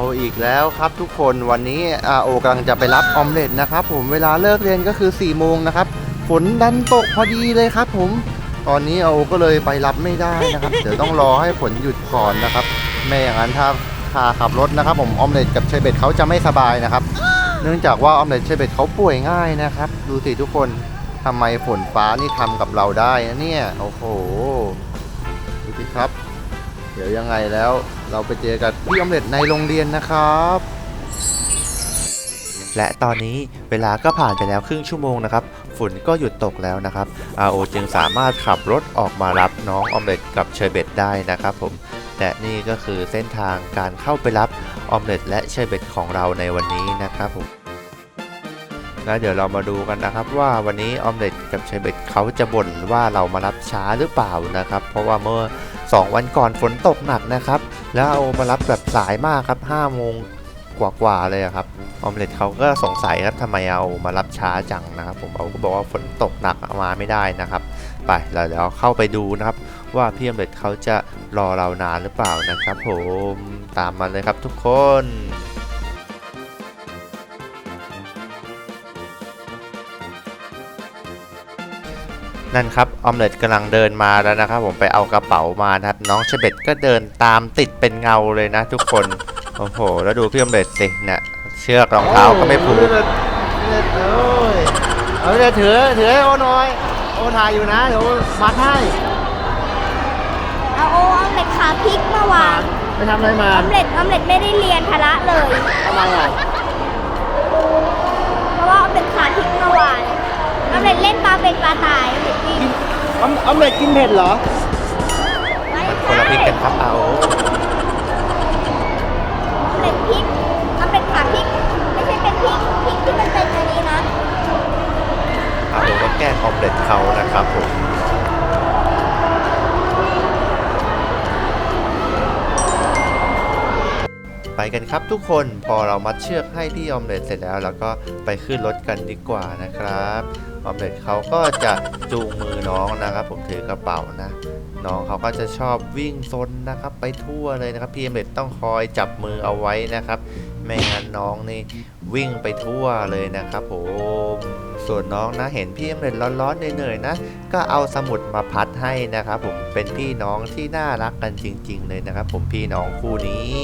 เอาอีกแล้วครับทุกคนวันนี้อาโอกำลังจะไปรับออมเล็ตนะครับผมเวลาเลิกเรียนก็คือ4ี่โมงนะครับฝนดันตกพอดีเลยครับผมตอนนี้อาโอก็เลยไปรับไม่ได้นะครับเดี๋ยวต้องรอให้ฝนหยุดก่อนนะครับไม่อย่างนั้นถ้าพาขับรถนะครับ ผมออมเล็ตกับเชเบตเขาจะไม่สบายนะครับ เนื่องจากว่าออมเล็ตเชเบตเขาป่วยง่ายนะครับ ดูสิทุกคนทำไมฝนฟ้านี่ทำกับเราได้นะเนี่ยโอ้โหดูสิครับ ดี๋ยวยังไงแล้วเราไปเจอกันพี่อมเล็ตในโรงเรียนนะครับ และตอนนี้เวลาก็ผ่านไปแล้วครึ่งชั่วโมงนะครับ ฝุ่นก็หยุดตกแล้วนะครับอาโอจึงสามารถขับรถออกมารับน้องอมเล็ตกับเชอร์เบตได้นะครับผมและนี่ก็คือเส้นทางการเข้าไปรับออมเล็ตและเชอร์เบตของเราในวันนี้นะครับผมแล้วเดี๋ยวเรามาดูกันนะครับว่าวันนี้ออมเล็ตกับเชอร์เบตเขาจะบ่นว่าเรามารับช้าหรือเปล่านะครับ เพราะว่าเมื่อ 2 วันก่อนฝนตกหนักนะครับ แล้วเอามารับแบบสายมากครับ5โมงกว่าๆเลยครับออมเล็ตเขาก็สงสัยครับทำไมเอามารับช้าจังนะครับ ผมเอาก็บอกว่าฝนตกหนักเอามาไม่ได้นะครับ ไปเราเดี๋ยวเข้าไปดูนะครับ ว่าพี่ออมเล็ตเขาจะรอเรานานหรือเปล่านะครับ ผมตามมาเลยครับทุกคน นั่นครับออมเล็ตกำลังเดินมาแล้วนะครับ ผมไปเอากระเป๋ามานะครับ น้องเชเบตก็เดินตามติดเป็นเงาเลยนะ ทุกคนโอ้โห แล้วดูพี่ออมเล็ตสิเนี่ยเชือกรองเท้าก็ไม่ผูกเอาเลยถือถือให้โอหน่อย โอถ่ายอยู่นะเดี๋ยวมัดให้เอาโอออมเล็ตขาพริกเมื่อวานไปทำอะไรมาออมเล็ตออมเล็ตไม่ได้เรียนพละเลยทำไมอะเพราะว่าออมเล็ตขาพริกเมื่อวานออม เล็ตเล่นปลาเป็นปลาตายออมเล็ตกินออมออมเล็ตกินเผ็ดเหรอ ไม่คนใช่ละพริกกันครับเอา ไปกันครับทุกคนพอเรามัดเชือกให้ที่ออมเล็ตเสร็จแล้วเราก็ไปขึ้นรถกันดีกว่านะครับออมเล็ตเขาก็จะจูงมือน้องนะครับ ผมถือกระเป๋านะน้องเขาก็จะชอบวิ่งซนนะครับ ไปทั่วเลยนะครับพี่ออมเล็ตต้องคอยจับมือเอาไว้นะครับ ไม่งั้นน้องนี่วิ่งไปทั่วเลยนะครับผม ส่วนน้องนะเห็นพี่ออมเล็ตร้อนๆเหนื่อยๆนะ ก็เอาสมุดมาพัดให้นะครับผมเป็นพี่น้องที่น่ารักกันจริง ๆ เลยนะครับ ผมพี่น้องคู่นี้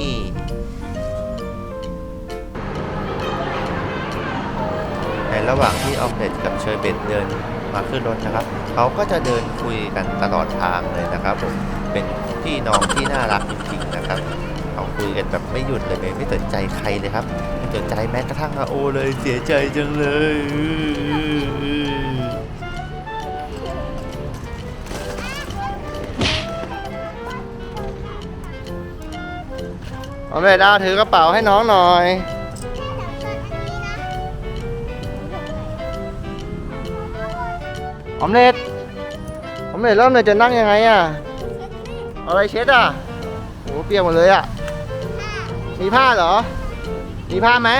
ในระหว่างที่ออมเล็ตกับเชอร์เบตเดินมาขึ้นรถนะครับ เขาก็จะเดินคุยกันตลอดทางเลยนะครับ ผมเป็นพี่น้องที่น่ารักจริงๆนะครับ เขาคุยกันแบบไม่หยุดเลยไม่สนใจใครเลยครับไม่สนใจแม้กระทั่งอาโอเลยเสียใจจังเลยออมเล็ตเอาถือกระเป๋าให้น้องหน่อยออมเล็ตออมเล็ตแล้วอมเล็ตจะนั่งยังไงอะอาอะไรเช็ดอะโอ้เปียกหมดเลยอะ มีผ้าเหรอ มีผ้าไหม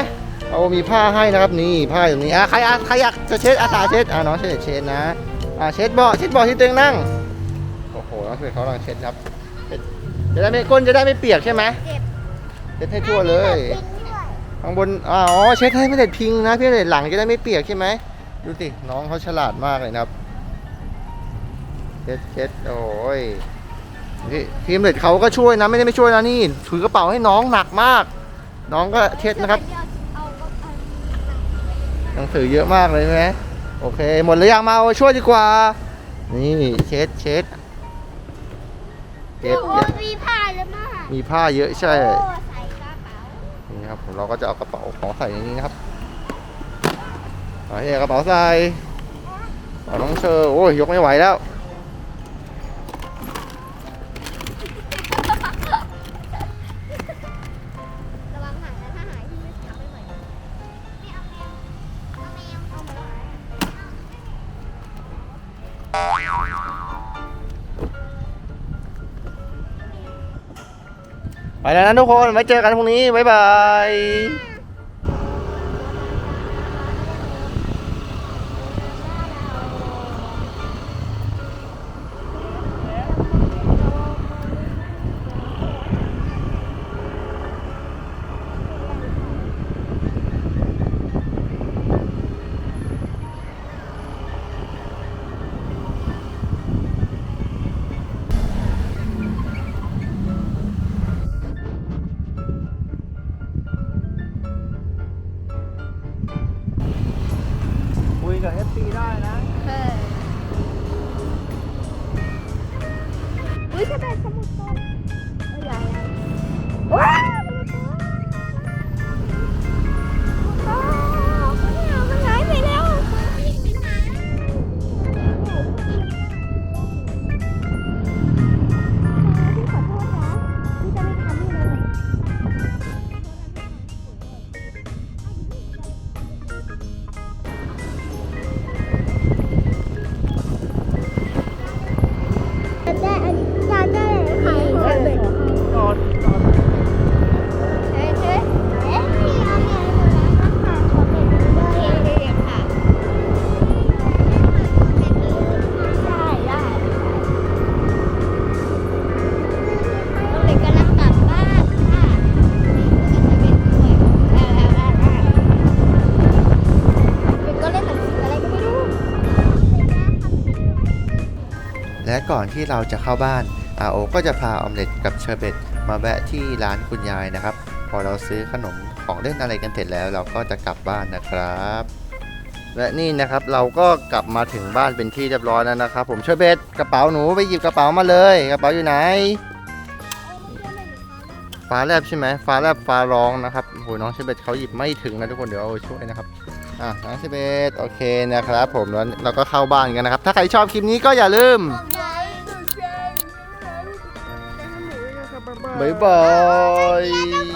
เอามีผ้าให้นะครับนี่ผ้าอยู่นี้อะใครอะใครอยากจะเช็ดอาสาเช็ดอะน้องเช็ดเช็ดนะอะเช็ดเบาะเช็ดเบาะที่ตัวเองนั่งโอ้โหน้องเช็ดเขากำลังเช็ดครับเช็ดจะได้ไม่ก้นจะได้ไม่เปียกใช่ไหมเช็ดให้ทั่วเลยข้างบนอ๋อเช็ดให้ไม่เด็ดพิงนะพี่เด็ดหลังจะได้ไม่เปียกใช่ไหมดูสิน้องเขาฉลาดมากเลยนะครับเช็ดเช็ดโอ้ย ทีมเด็ดเขาก็ช่วยนะไม่ได้ไม่ช่วยนะนี่ถือกระเป๋าให้น้องหนักมาก น้องก็เช็ดนะครับเอาก็เอาหนังสือเยอะมากเลยใช่ไหมโอเค หมดหรือยังมาเอาช่วยดีกว่า นี่เช็ดเช็ดเก็บโอ้เก็บมีผ้าเลยมากมีผ้าเยอะใช่โอ้ใส่กระเป๋านี่ครับเราก็จะเอากระเป๋าของใส่ในนี้นะครับเอาให้กระเป๋าใส่กระเป๋าน้องเชอร์โอ้ยยกไม่ไหวแล้ว แล้วนะทุกคนไว้เจอกันพรุ่งนี้บ๊ายบายอุ้ย และก่อนที่เราจะเข้าบ้านอาโอก็จะพาออมเล็ตกับเชอร์เบตมาแวะที่ร้านคุณยายนะครับ พอเราซื้อขนมของเล่นอะไรกันเสร็จแล้วเราก็จะกลับบ้านนะครับ และนี่นะครับเราก็กลับมาถึงบ้านเป็นที่เรียบร้อยแล้วนะครับ ผมเชอร์เบตกระเป๋าหนูไปหยิบกระเป๋ามาเลย กระเป๋าอยู่ไหนฟ้าแลบใช่ไหมฟ้าแลบฟ้าร้องนะครับโอ้โหน้องเชอร์เบตเขาหยิบไม่ถึงนะทุกคนเดี๋ยวเอาช่วยนะครับ อะน้องเชอร์เบตโอเคนะครับ ผมแล้วเราก็เข้าบ้านกันนะครับ ถ้าใครชอบคลิปนี้ก็อย่าลืม บ๊ายบาย